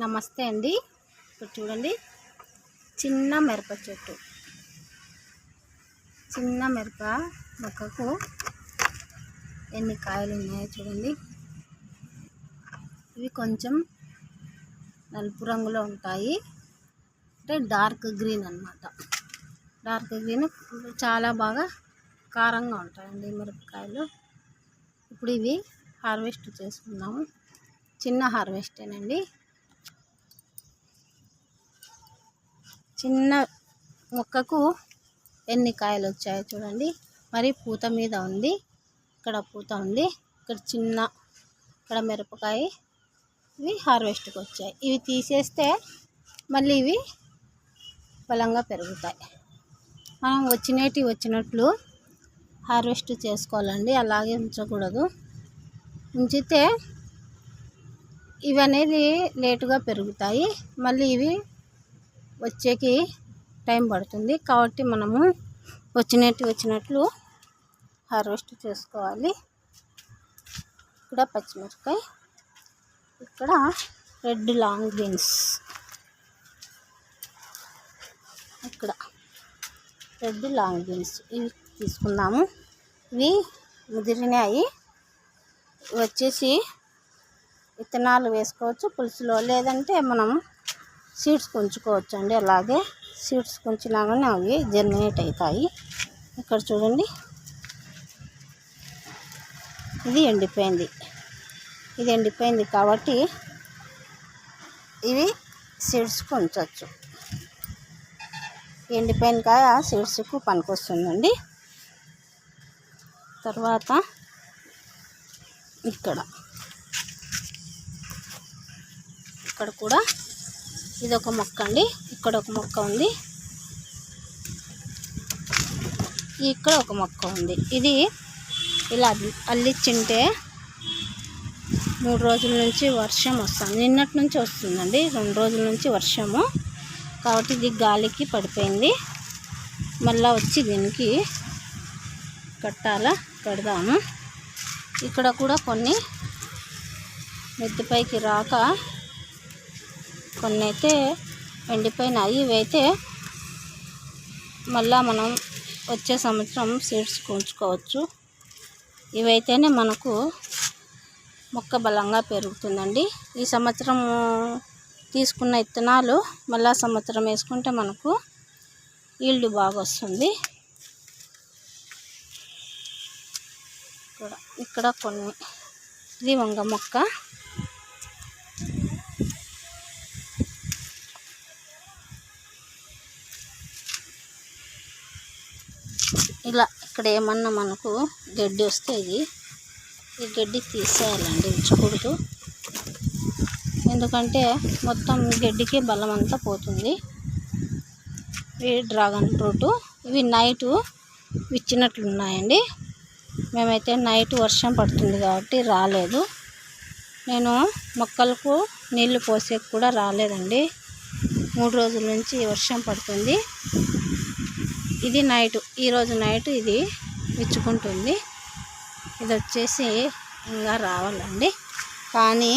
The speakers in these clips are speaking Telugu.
నమస్తే అండి. ఇప్పుడు చూడండి. చిన్న మిరప చెట్టు. చిన్న మిరప మొక్కకు ఎన్ని కాయలు ఉన్నాయో చూడండి. ఇవి కొంచెం నలుపు రంగులో ఉంటాయి. అంటే డార్క్ గ్రీన్ అన్నమాట. డార్క్ గ్రీన్ చాలా బాగా కారంగా ఉంటాయండి మిరపకాయలు. ఇప్పుడు ఇవి హార్వెస్ట్ చేసుకుందాము. చిన్న హార్వెస్టేనండి. చిన్న మొక్కకు ఎన్ని కాయలు వచ్చాయో చూడండి. మరి పూత మీద ఉంది. ఇక్కడ పూత ఉంది. ఇక్కడ చిన్న ఇక్కడ మిరపకాయ ఇవి హార్వెస్ట్కి వచ్చాయి. ఇవి తీసేస్తే మళ్ళీ ఇవి బలంగా పెరుగుతాయి. మనం వచ్చినవి వచ్చినట్లు హార్వెస్ట్ చేసుకోవాలండి. అలాగే ఉంచకూడదు. ఉంచితే ఇవి అనేది లేటుగా పెరుగుతాయి. మళ్ళీ ఇవి వచ్చేకి టైం పడుతుంది కాబట్టి మనము వచ్చినట్టు వచ్చినట్లు హార్వెస్ట్ చేసుకోవాలి. ఇక్కడ పచ్చిమిరపకాయ ఇక్కడ రెడ్ లాంగ్ బీన్స్. ఇక్కడ రెడ్ లాంగ్ బీన్స్ ఇవి తీసుకుందాము. ఇవి ముదిరినాయి. వచ్చేసి విత్తనాలు వేసుకోవచ్చు పులుసులో. లేదంటే మనం సీడ్స్ కొంచుకోవచ్చండి. అండి అలాగే సీడ్స్ కొంచినా కానీ అవి జర్మినేట్ అవుతాయి ఇక్కడ చూడండి. ఇది ఎండిపోయింది. ఇది ఎండిపోయింది కాబట్టి ఇవి సీడ్స్ ఉంచవచ్చు ఎండిపోయిన కాయ సీడ్స్కు పనికొస్తుందండి. తర్వాత ఇక్కడ. ఇక్కడ కూడా ఇది ఒక మొక్క అండి. ఇక్కడ ఒక మొక్క ఉంది. ఇక్కడ ఒక మొక్క ఉంది. ఇది ఇలా అల్లిచ్చింటే మూడు రోజుల నుంచి వర్షం వస్తుంది. నిన్నటి నుంచి వస్తుందండి. రెండు రోజుల నుంచి వర్షము. కాబట్టి ఇది గాలికి పడిపోయింది. మళ్ళీ వచ్చి దీనికి కట్టాల? కడదాము. ఇక్కడ కూడా కొన్ని మెత్తిపైకి రాక కొన్ని అయితే ఎండిపోయినాయి ఇవైతే మళ్ళా మనం వచ్చే సంవత్సరం సీడ్స్ ఉంచుకోవచ్చు ఇవైతేనే మనకు మొక్క బలంగా పెరుగుతుందండి. ఈ సంవత్సరం తీసుకున్న విత్తనాలు మళ్ళా సంవత్సరం వేసుకుంటే మనకు ఈల్డ్ బాగా వస్తుంది ఇక్కడ ఇక్కడ కొన్ని. ఇది వంగ మొక్క. ఇలా ఇక్కడ ఏమన్నా మనకు గడ్డి వస్తే ఇది ఈ గడ్డి తీసేయాలండి ఉంచకూడదు. ఎందుకంటే మొత్తం గడ్డికి బలం అంతా పోతుంది. ఇవి డ్రాగన్ ఫ్రూట్ ఇవి నైటు విచ్చినట్లున్నాయండి మేమైతే నైట్ వర్షం పడుతుంది కాబట్టి రాలేదు. నేను మొక్కలకు నీళ్ళు పోసేకి కూడా రాలేదండి. మూడు రోజుల నుంచి వర్షం పడుతుంది. ఇది నైట్ ఈరోజు నైట్ ఇది విచ్చుకుంటుంది. ఇది వచ్చేసి ఇంకా రావాలండి. కానీ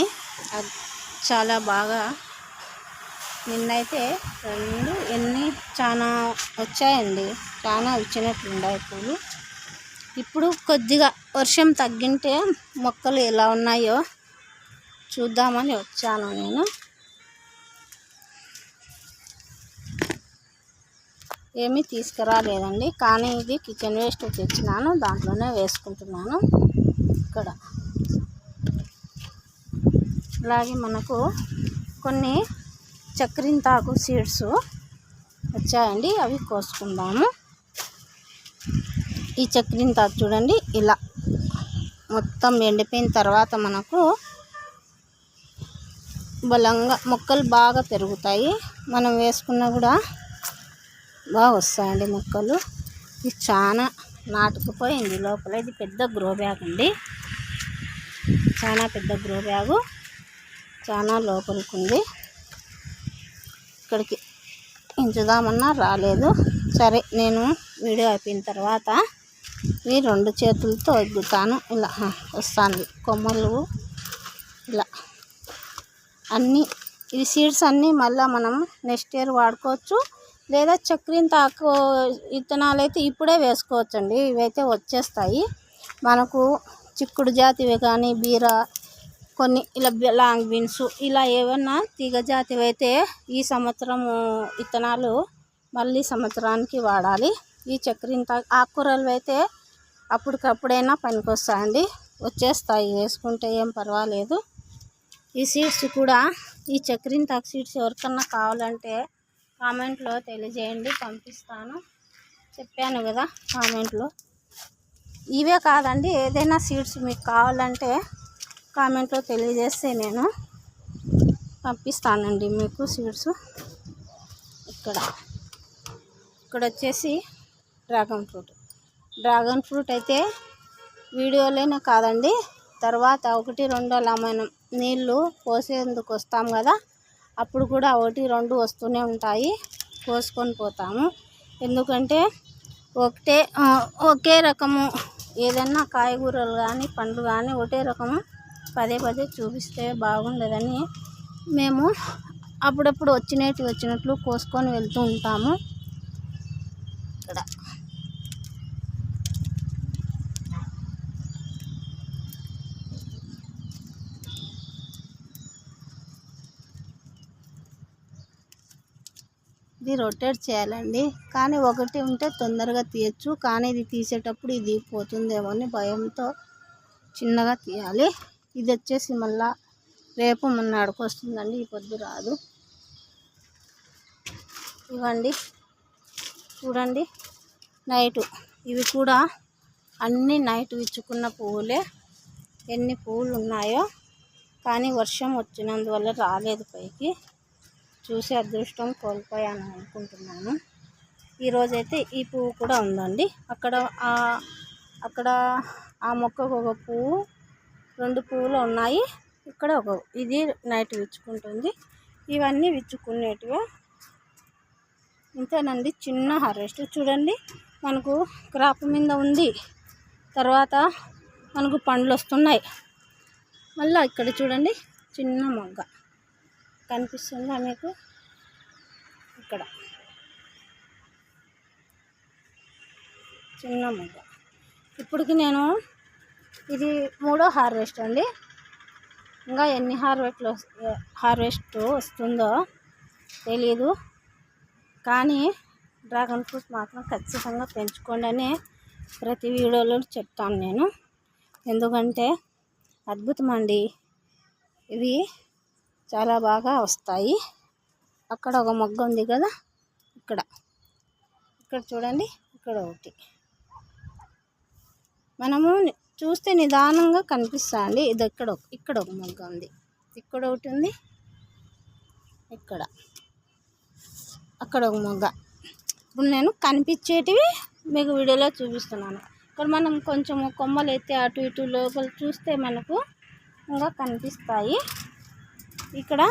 అది చాలా బాగా నిన్నైతే రెండు ఎన్ని చాలా వచ్చాయండి. చాలా వచ్చినట్లున్నాయి పూలు. ఇప్పుడు కొద్దిగా వర్షం తగ్గింటే మొక్కలు ఎలా ఉన్నాయో చూద్దామని వచ్చాను నేను. ఏమీ తీసుకురాలేదండి. కానీ ఇది కిచెన్ వేస్ట్ తెచ్చినాను. దాంట్లోనే వేసుకుంటున్నాను. ఇక్కడ. అలాగే మనకు కొన్ని చక్రింతాకు సీడ్స్ వచ్చాయండి. అవి కోసుకుందాము. ఈ చక్రింతాకు చూడండి. ఇలా మొత్తం ఎండిపోయిన తర్వాత మనకు బలంగా మొక్కలు బాగా పెరుగుతాయి. మనం వేసుకున్నా కూడా బాగా వస్తాయండి మొక్కలు. ఇది చాలా నాటుకుపోయింది. లోపల ఇది పెద్ద గ్రో బ్యాగ్ అండి. చాలా పెద్ద గ్రో బ్యాగు. చాలా లోపలికి ఉంది ఇక్కడికి ఇంచుదామన్నా రాలేదు. సరే నేను వీడియో అయిపోయిన తర్వాత ఈ రెండు చేతులతో ఎగ్గుతాను. ఇలా వస్తుంది. కొమ్మలు ఇలా. అన్నీ ఈ సీడ్స్ అన్నీ మళ్ళీ మనం నెక్స్ట్ ఇయర్ వాడుకోవచ్చు. లేదా చక్రింతాకు విత్తనాలు అయితే ఇప్పుడే వేసుకోవచ్చండి. ఇవైతే వచ్చేస్తాయి. మనకు చిక్కుడు జాతివి కానీ బీర కొన్ని ఇలా లాంగ్ బీన్స్ ఇలా ఏమన్నా తీగ జాతివి అయితే ఈ సంవత్సరం విత్తనాలు మళ్ళీ సంవత్సరానికి వాడాలి. ఈ చక్రింత ఆకుకూరలు అయితే అప్పటికప్పుడైనా పనికొస్తాయండి. వచ్చేస్తాయి. వేసుకుంటే ఏం పర్వాలేదు. ఈ సీడ్స్ కూడా ఈ చక్రింతాకు సీడ్స్ ఎవరికన్నా కావాలంటే కామెంట్లో తెలియజేయండి పంపిస్తాను. చెప్పాను కదా కామెంట్లో. ఇవే కాదండి ఏదైనా సీడ్స్ మీకు కావాలంటే కామెంట్లో తెలియజేస్తే నేను పంపిస్తానండి మీకు సీడ్స్. ఇక్కడ ఇక్కడ వచ్చేసి డ్రాగన్ ఫ్రూట్. డ్రాగన్ ఫ్రూట్ అయితే వీడియోలోనే కాదండి తర్వాత ఒకటి రెండు మనం నీళ్ళు పోసేందుకు వస్తాం కదా అప్పుడు కూడా ఒకటి రెండు వస్తూనే ఉంటాయి. కోసుకొని పోతాము. ఎందుకంటే ఒకటే ఒకే రకము ఏదైనా కాయగూరలు కానీ పండ్లు కానీ ఒకటే రకము పదే పదే చూపిస్తే బాగుండదని మేము అప్పుడప్పుడు వచ్చినట్టు వచ్చినట్లు కోసుకొని వెళ్తూ ఉంటాము. ఇది రొటేట్ చేయాలండి. కానీ ఒకటి ఉంటే తొందరగా తీయచ్చు. కానీ ఇది తీసేటప్పుడు ఇది పోతుందేమో అని భయంతో చిన్నగా తీయాలి. ఇది వచ్చేసి మళ్ళా రేపు మొన్నాడికి వస్తుందండి. ఈ పొద్దు రాదు. ఇవ్వండి. చూడండి. నైటు. ఇవి కూడా అన్ని నైట్ విచ్చుకున్న పువ్వులే. ఎన్ని పువ్వులు ఉన్నాయో. కానీ వర్షం వచ్చినందువల్ల రాలేదు పైకి. చూసి అదృష్టం కోల్పోయాను అనుకుంటున్నాను ఈరోజైతే ఈ పువ్వు కూడా ఉందండి. అక్కడ అక్కడ ఆ మొక్కకు ఒక పువ్వు రెండు పువ్వులు ఉన్నాయి. ఇక్కడ ఒక ఇది నైట్ విచ్చుకుంటుంది. ఇవన్నీ విచ్చుకునేటివే? ఇంతేనండి చిన్న హార్వెస్ట్. చూడండి మనకు క్రాప్ మీద ఉంది. తర్వాత మనకు పండ్లు వస్తున్నాయి మళ్ళీ ఇక్కడ చూడండి చిన్న మొగ్గ. కనిపిస్తుందా మీకు. ఇక్కడ. చిన్న మొగ్గ ఇప్పటికి నేను ఇది మూడో హార్వెస్ట్ అండి. ఇంకా ఎన్ని హార్వెస్ట్లు హార్వెస్ట్ వస్తుందో తెలీదు. కానీ డ్రాగన్ ఫ్రూట్ మాత్రం ఖచ్చితంగా పెంచుకోండి అని ప్రతి వీడియోలో చెప్తాను నేను. ఎందుకంటే అద్భుతం అండి. ఇవి చాలా బాగా వస్తాయి. అక్కడ ఒక మొగ్గ ఉంది కదా ఇక్కడ. ఇక్కడ చూడండి ఇక్కడ ఒకటి. మనము చూస్తే నిదానంగా కనిపిస్తుంది ఇది ఇక్కడ ఇక్కడ ఒక మొగ్గ ఉంది. ఇక్కడ ఒకటి ఉంది ఇక్కడ. అక్కడ ఒక మొగ్గ. ఇప్పుడు నేను కనిపించేటివి మీకు వీడియోలో చూపిస్తున్నాను. ఇక్కడ మనం కొంచెం కొమ్మలు అయితే అటు ఇటు లోపల చూస్తే మనకు ఇంకా కనిపిస్తాయి. ఇక్కడ.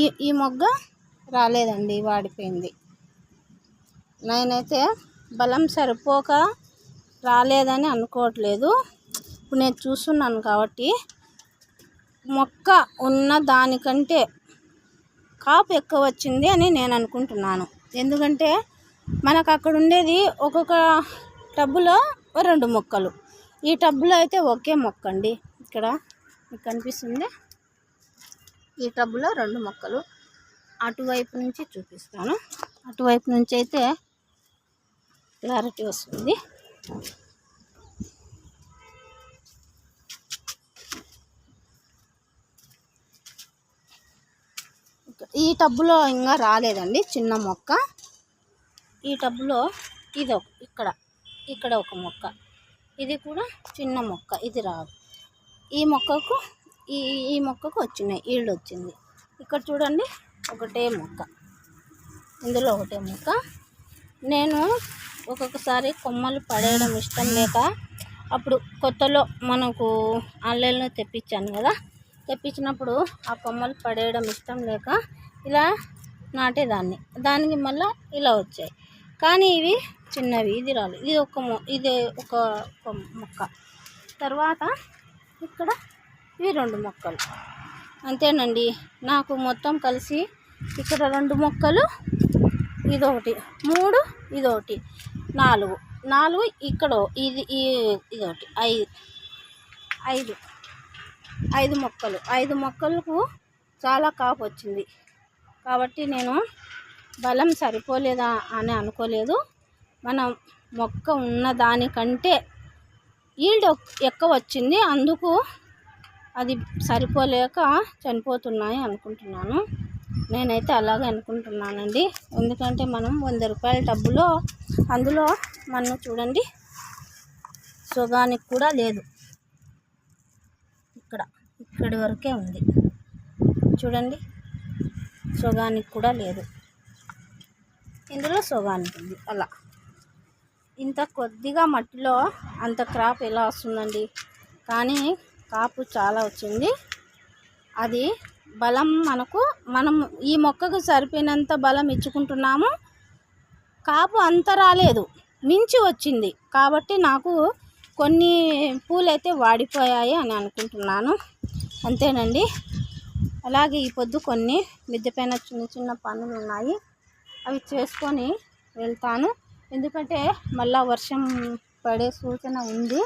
ఈ ఈ మొగ్గ రాలేదండి వాడిపోయింది. నేనైతే బలం సరిపోక రాలేదని అనుకోవట్లేదు. ఇప్పుడు నేను చూస్తున్నాను కాబట్టి మొక్క ఉన్న దానికంటే కాపు ఎక్కువ వచ్చింది అని నేను అనుకుంటున్నాను. ఎందుకంటే మనకు అక్కడ ఉండేది ఒక్కొక్క టబ్బులో రెండు మొక్కలు. ఈ టబ్బులో అయితే ఒకే మొక్క అండి ఇక్కడ మీకు కనిపిస్తుంది. ఈ టబ్బులో రెండు మొక్కలు. అటువైపు నుంచి చూపిస్తాను. అటువైపు నుంచి అయితే క్లారిటీ వస్తుంది. ఈ టబ్బులో ఇంకా రాలేదండి చిన్న మొక్క. ఈ టబ్బులో ఇది ఒక ఇక్కడ ఇక్కడ ఒక మొక్క. ఇది కూడా చిన్న మొక్క ఇది రాదు. ఈ మొక్కకు ఈ ఈ మొక్కకు వచ్చినాయి ఈళ్ళు వచ్చింది. ఇక్కడ చూడండి ఒకటే మొక్క. ఇందులో ఒకటే మొక్క. నేను ఒక్కొక్కసారి కొమ్మలు పడేయడం ఇష్టం లేక అప్పుడు కొత్తలో మనకు ఆన్లైన్లో తెప్పించాను కదా తెప్పించినప్పుడు ఆ కొమ్మలు పడేయడం ఇష్టం లేక ఇలా నాటేదాన్ని. దానికి మళ్ళీ ఇలా వచ్చాయి. కానీ ఇవి చిన్నవి ఇది రాలేదు. ఇది ఒక ఇది ఒక మొక్క. తర్వాత ఇక్కడ ఇవి రెండు మొక్కలు. అంతేనండి. నాకు మొత్తం కలిసి ఇక్కడ రెండు మొక్కలు ఇదొకటి మూడు ఇదొకటి నాలుగు. నాలుగు ఇక్కడ ఇది ఈ ఇదొకటి ఐదు. ఐదు. ఐదు మొక్కలు. ఐదు మొక్కలకు చాలా కాపు వచ్చింది. కాబట్టి నేను బలం సరిపోలేదా అని అనుకోలేదు. మనం మొక్క ఉన్న దానికంటే ఈల్డ్ ఎక్కువ వచ్చింది అందుకు అది సరిపోలేక చనిపోతున్నాయి అనుకుంటున్నాను. నేనైతే అలాగే అనుకుంటున్నానండి. ఎందుకంటే మనం వంద రూపాయల డబ్బులో అందులో మనం చూడండి. సుగానికి కూడా లేదు. ఇక్కడ ఇక్కడి వరకే ఉంది. చూడండి. సుగానికి కూడా లేదు. ఇందులో సుగానికి ఉంది. అలా. ఇంత కొద్దిగా మట్టిలో అంత క్రాప్ ఎలా వస్తుందండి? కానీ కాపు చాలా వచ్చింది. అది బలం మనకు మనం ఈ మొక్కకు సరిపోయినంత బలం ఇచ్చుకుంటున్నాము. కాపు అంత రాలేదు. మించి వచ్చింది. కాబట్టి నాకు కొన్ని పూలైతే వాడిపోయాయి అని అనుకుంటున్నాను. అంతేనండి. అలాగే ఈ పొద్దు కొన్ని మిద్దె పైన చిన్న చిన్న పనులు ఉన్నాయి. అవి చేసుకొని వెళ్తాను. ఎందుకంటే మళ్ళా వర్షం పడే సూచన ఉంది.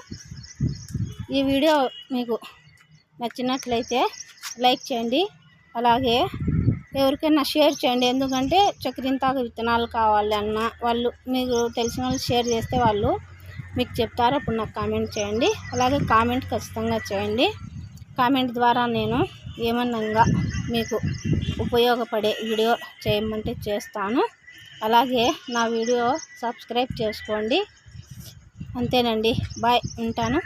ఈ వీడియో మీకు నచ్చినట్లయితే లైక్ చేయండి. అలాగే ఎవరికైనా షేర్ చేయండి. ఎందుకంటే చక్రింతాకు విత్తనాలు కావాలి అన్న వాళ్ళు మీకు తెలిసిన వాళ్ళు షేర్ చేస్తే వాళ్ళు మీకు చెప్తారు. అప్పుడు నాకు కామెంట్ చేయండి. అలాగే కామెంట్ ఖచ్చితంగా చేయండి. కామెంట్ ద్వారా నేను ఏమన్నా మీకు ఉపయోగపడే వీడియో చేయమంటే చేస్తాను. అలాగే నా వీడియో సబ్స్క్రైబ్ చేసుకోండి. అంతేనండి. బాయ్. ఉంటాను.